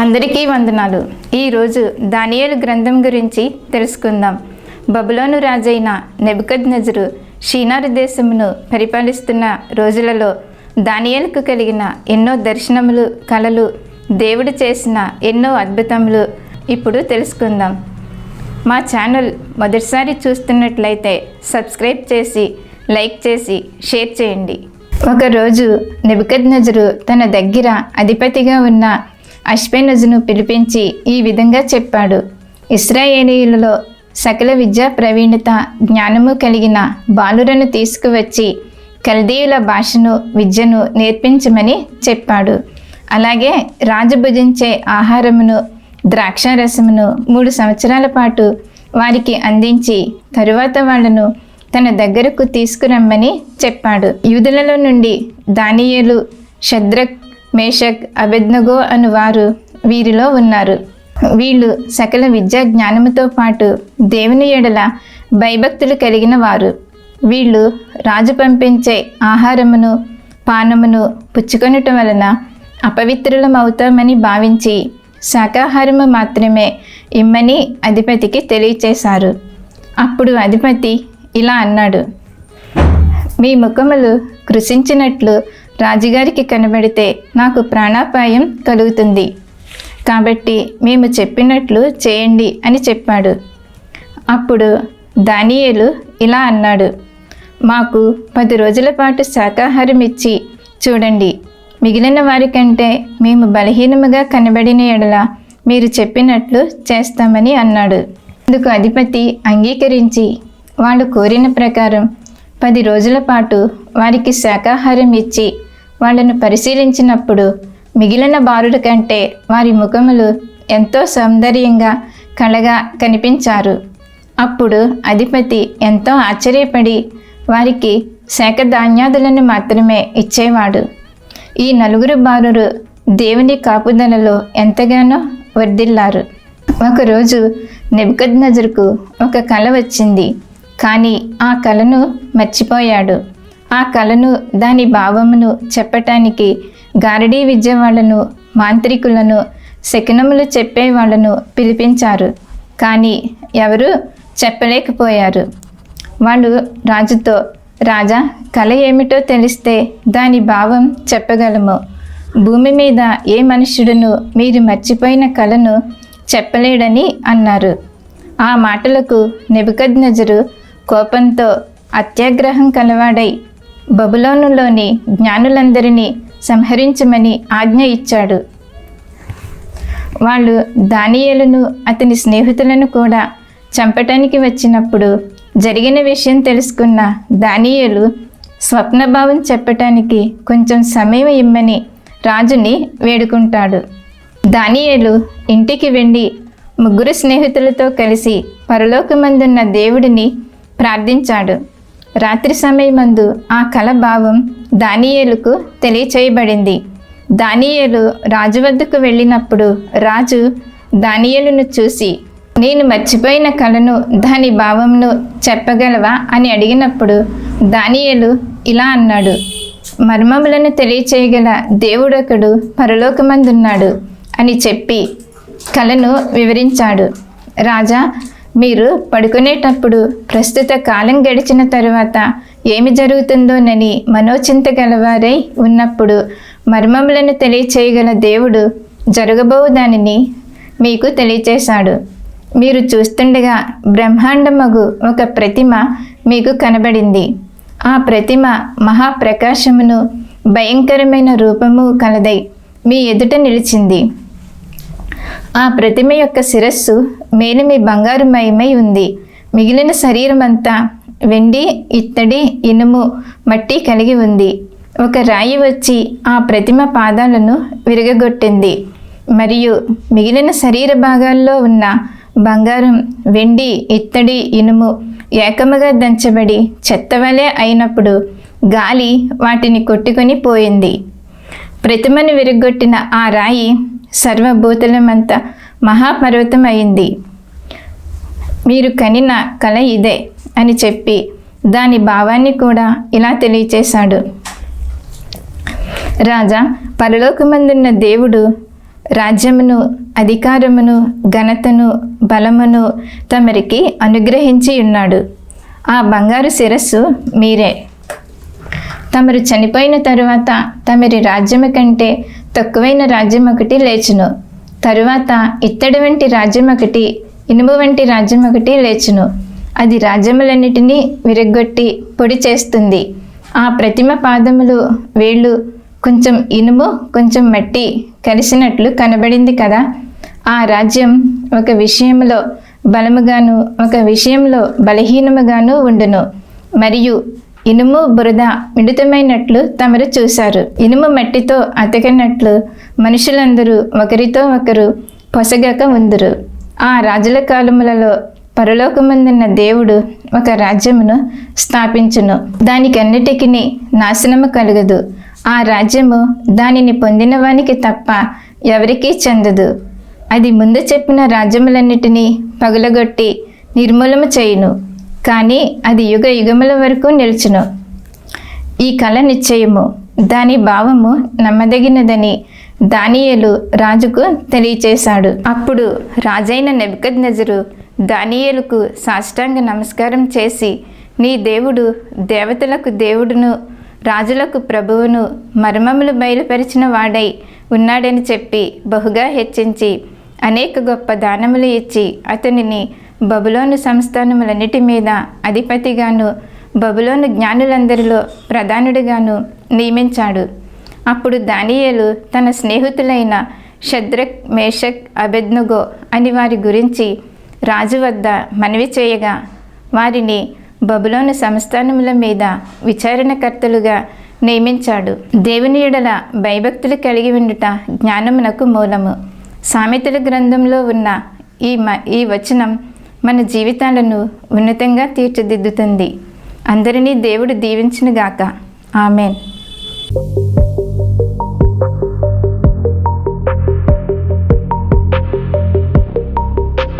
అందరికీ వందనాలు. ఈరోజు దానియలు గ్రంథం గురించి తెలుసుకుందాం. బబులోను రాజైన నెబద్ నజరు షీనారు దేశమును పరిపాలిస్తున్న రోజులలో దానియలకు కలిగిన ఎన్నో దర్శనములు కలలు దేవుడు చేసిన ఎన్నో అద్భుతములు ఇప్పుడు తెలుసుకుందాం. మా ఛానల్ మొదటిసారి చూస్తున్నట్లయితే సబ్స్క్రైబ్ చేసి లైక్ చేసి షేర్ చేయండి. ఒకరోజు నెబుకద్నజరు తన దగ్గర అధిపతిగా ఉన్న అశ్వెనజును పిలిపించి ఈ విధంగా చెప్పాడు. ఇస్రాయేలీలలో సకల విద్యా ప్రవీణత జ్ఞానము కలిగిన బాలురను తీసుకువచ్చి కల్దీయుల భాషను విద్యను నేర్పించమని చెప్పాడు. అలాగే రాజు భుజించే ఆహారమును ద్రాక్షారసమును మూడు సంవత్సరాల పాటు వారికి అందించి తరువాత వాళ్ళను తన దగ్గరకు తీసుకురమ్మని చెప్పాడు. యూదులలో నుండి దానియేలు షద్రక్ మేషక్ అబెద్నగో అను వారు వీరిలో ఉన్నారు. వీళ్ళు సకల విద్యా జ్ఞానముతో పాటు దేవుని ఎడల భయభక్తులు కలిగిన వారు. వీళ్ళు రాజు పంపించే ఆహారమును పానమును పుచ్చుకొనటం వలన అపవిత్రులమవుతామని భావించి శాకాహారము మాత్రమే ఇమ్మని అధిపతికి తెలియచేశారు. అప్పుడు అధిపతి ఇలా అన్నాడు మీ ముఖములు కృషించినట్లు రాజుగారికి కనబడితే నాకు ప్రాణాపాయం కలుగుతుంది. కాబట్టి మేము చెప్పినట్లు చేయండి అని చెప్పాడు. అప్పుడు దానియేలు ఇలా అన్నాడు. మాకు పది రోజుల పాటు శాకాహారం ఇచ్చి చూడండి. మిగిలిన వారికంటే మేము బలహీనముగా కనబడిన ఎడల మీరు చెప్పినట్లు చేస్తామని అన్నాడు. అందుకు అధిపతి అంగీకరించి వాళ్ళు కోరిన ప్రకారం పది రోజుల పాటు వారికి శాకాహారం ఇచ్చి వాళ్ళను పరిశీలించినప్పుడు మిగిలిన బారుల కంటే వారి ముఖములు ఎంతో సౌందర్యంగా కళగా కనిపించారు. అప్పుడు అధిపతి ఎంతో ఆశ్చర్యపడి వారికి శాఖ ధాన్యాదులను మాత్రమే ఇచ్చేవాడు. ఈ నలుగురు బారులు దేవుని కాపుదలలో ఎంతగానో వర్ధిల్లారు. ఒకరోజు నెబ్కద్నజర్కు ఒక కళ వచ్చింది. కానీ ఆ కళను మర్చిపోయాడు. ఆ కళను దాని భావమును చెప్పటానికి గారడీ విద్య వాళ్ళను మాంత్రికులను శకునములు చెప్పే వాళ్ళను పిలిపించారు. కానీ ఎవరు చెప్పలేకపోయారు. వాళ్ళు రాజుతో రాజా కళ ఏమిటో తెలిస్తే దాని భావం చెప్పగలము. భూమి మీద ఏ మనుష్యుడును మీరు మర్చిపోయిన కళను చెప్పలేడని అన్నారు. ఆ మాటలకు నెబుకద్నజరు కోపంతో అత్యాగ్రహం కలవాడై బబులోనులోని జ్ఞానులందరినీ సంహరించమని ఆజ్ఞ ఇచ్చాడు. వాళ్ళు దానియేలును అతని స్నేహితులను కూడా చంపటానికి వచ్చినప్పుడు జరిగిన విషయం తెలుసుకున్న దానియేలు స్వప్నభావం చెప్పటానికి కొంచెం సమయం ఇమ్మని రాజుని వేడుకుంటాడు. దానియేలు ఇంటికి వెళ్ళి ముగ్గురు స్నేహితులతో కలిసి పరలోకమందున్న దేవుడిని ప్రార్థించాడు. రాత్రి సమయమందు ఆ కల భావం దానియేలుకు తెలియచేయబడింది. దానియేలు రాజు వద్దకు వెళ్ళినప్పుడు రాజు దానియేలును చూసి నేను మర్చిపోయిన కళను దాని భావంను చెప్పగలవా? అని అడిగినప్పుడు దానియేలు ఇలా అన్నాడు మర్మములను తెలియచేయగల దేవుడొకడు పరలోకమందున్నాడు అని చెప్పి కళను వివరించాడు. రాజా మీరు పడుకునేటప్పుడు ప్రస్తుత కాలం గడిచిన తరువాత ఏమి జరుగుతుందోనని మనోచింత గలవారై ఉన్నప్పుడు మర్మములను తెలియచేయగల దేవుడు జరగబో దానిని మీకు తెలియచేశాడు. మీరు చూస్తుండగా బ్రహ్మాండమగు ఒక ప్రతిమ మీకు కనబడింది. ఆ ప్రతిమ మహాప్రకాశమును భయంకరమైన రూపము కలదై మీ ఎదుట నిలిచింది. ఆ ప్రతిమ యొక్క శిరస్సు మేలిమి బంగారుమయమై ఉంది. మిగిలిన శరీరం అంతా వెండి ఇత్తడి ఇనుము మట్టి కలిగి ఉంది. ఒక రాయి వచ్చి ఆ ప్రతిమ పాదాలను విరగగొట్టింది. మరియు మిగిలిన శరీర భాగాల్లో ఉన్న బంగారం వెండి ఇత్తడి ఇనుము ఏకముగా దంచబడి చెత్తవలే అయినప్పుడు గాలి వాటిని కొట్టుకొని పోయింది. ప్రతిమను విరగొట్టిన ఆ రాయి సర్వభూతలమంత మహాపర్వతం అయింది మీరు కనిన కళ ఇదే అని చెప్పి దాని భావాన్ని కూడా ఇలా తెలియచేశాడు. రాజా పరలోకమందున్న దేవుడు రాజ్యమును అధికారమును ఘనతను బలమును తమరికి అనుగ్రహించి ఉన్నాడు. ఆ బంగారు శిరస్సు మీరే. తమరు చనిపోయిన తరువాత తమరి రాజ్యము కంటే తక్కువైన రాజ్యం ఒకటి లేచును. తరువాత ఇత్తడి వంటి రాజ్యం ఒకటి ఇనుము వంటి రాజ్యం ఒకటి లేచును. అది రాజ్యములన్నిటినీ విరగ్గొట్టి పొడి చేస్తుంది. ఆ ప్రతిమ పాదములు వేళ్ళు కొంచెం ఇనుము కొంచెం మట్టి కలిసినట్లు కనబడింది కదా. ఆ రాజ్యం ఒక విషయంలో బలముగాను ఒక విషయంలో బలహీనముగాను ఉండును. మరియు ఇనుము బురద మిడితమైనట్లు తమరు చూశారు. ఇనుము మట్టితో అతకినట్లు మనుషులందరూ ఒకరితో ఒకరు పొసగక ఉందరు. ఆ రాజుల కాలములలో పరలోకమందున్న దేవుడు ఒక రాజ్యమును స్థాపించును. దానికన్నిటికీ నాశనము కలగదు. ఆ రాజ్యము దానిని పొందిన వానికి తప్ప ఎవరికీ చెందదు. అది ముందు చెప్పిన రాజ్యములన్నిటినీ పగులగొట్టి నిర్మూలము చేయును. కానీ అది యుగ యుగముల వరకు నిల్చును. ఈ కళ నిశ్చయము దాని భావము నమ్మదగినదని దానియేలు రాజుకు తెలియచేశాడు. అప్పుడు రాజైన నెబద్ నజరు దానియేలుకు సాష్టాంగ నమస్కారం చేసి నీ దేవుడు దేవతలకు దేవుడును రాజులకు ప్రభువును మర్మములు బయలుపరిచిన వాడై ఉన్నాడని చెప్పి బహుగా హెచ్చించి అనేక గొప్ప దానములు ఇచ్చి అతనిని బబులోను సంస్థానములన్నిటి మీద అధిపతిగాను బబులోను జ్ఞానులందరిలో ప్రధానుడిగాను నియమించాడు. అప్పుడు దానియేలు తన స్నేహితులైన షద్రక్ మేషక్ అబెద్నుగో అని వారి గురించి రాజు వద్ద మనవి చేయగా వారిని బబులోను సంస్థానముల మీద విచారణకర్తలుగా నియమించాడు. దేవుని ఎడల భయభక్తులు కలిగి ఉండుట జ్ఞానమునకు మూలము. సామెతల గ్రంథంలో ఉన్న ఈ మ ఈ వచనం మన జీవితాలను ఉన్నతంగా తీర్చిదిద్దుతుంది. అందరినీ దేవుడు దీవించినగాక. ఆమెన్.